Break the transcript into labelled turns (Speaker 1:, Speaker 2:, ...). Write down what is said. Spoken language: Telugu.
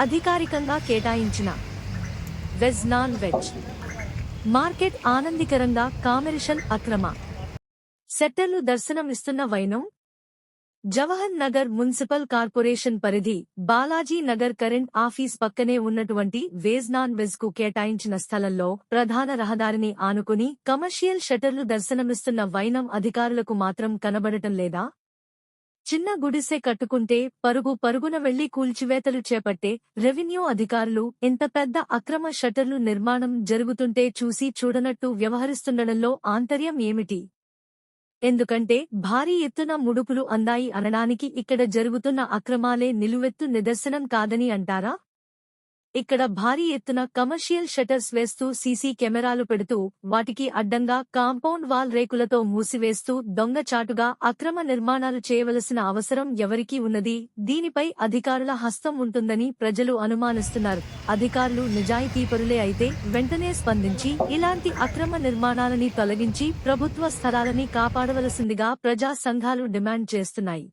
Speaker 1: అధికారికంగా కేటాయించిన. Veg non veg. మార్కెట్ ఆనందికరంగా కామెరిషన్ అక్రమ. సెట్టర్లు దర్శనమిస్తున్న వైనం. జవహర్ నగర్ మున్సిపల్ కార్పొరేషన్ పరిధి బాలాజీ నగర్ కరెంట్ ఆఫీస్ పక్కనే ఉన్నటువంటి వేజ్ నాన్ వెజ్కు కేటాయించిన స్థలంలో ప్రధాన రహదారిని ఆనుకుని కమర్షియల్ షటర్లు దర్శనమిస్తున్న వైనం అధికారులకు మాత్రం కనబడటం లేదా? చిన్న గుడిసె కట్టుకుంటే పరుగు పరుగున వెళ్ళి కూల్చివేతలు చేపట్టే రెవెన్యూ అధికారులు ఇంత పెద్ద అక్రమ షటర్లు నిర్మాణం జరుగుతుంటే చూసి చూడనట్టు వ్యవహరిస్తుండడంలో ఆంతర్యం ఏమిటి? ఎందుకంటే భారీ ఎత్తున ముడుపులు అందాయి అనడానికి ఇక్కడ జరుగుతున్న అక్రమాలే నిలువెత్తు నిదర్శనం కాదని అంటారా? ఇక్కడ భారీ ఎత్తున కమర్షియల్ షటర్స్ వేస్తూ సీసీ కెమెరాలు పెడుతూ వాటికి అడ్డంగా కాంపౌండ్ వాల్ రేకులతో మూసివేస్తూ దొంగచాటుగా అక్రమ నిర్మాణాలు చేయవలసిన అవసరం ఎవరికీ ఉన్నది. దీనిపై అధికారుల హస్తం ఉంటుందని ప్రజలు అనుమానిస్తున్నారు. అధికారులు నిజాయితీపరులే అయితే వెంటనే స్పందించి ఇలాంటి అక్రమ నిర్మాణాలని తొలగించి ప్రభుత్వ స్థలాలని కాపాడవలసిందిగా ప్రజా సంఘాలు డిమాండ్ చేస్తున్నాయి.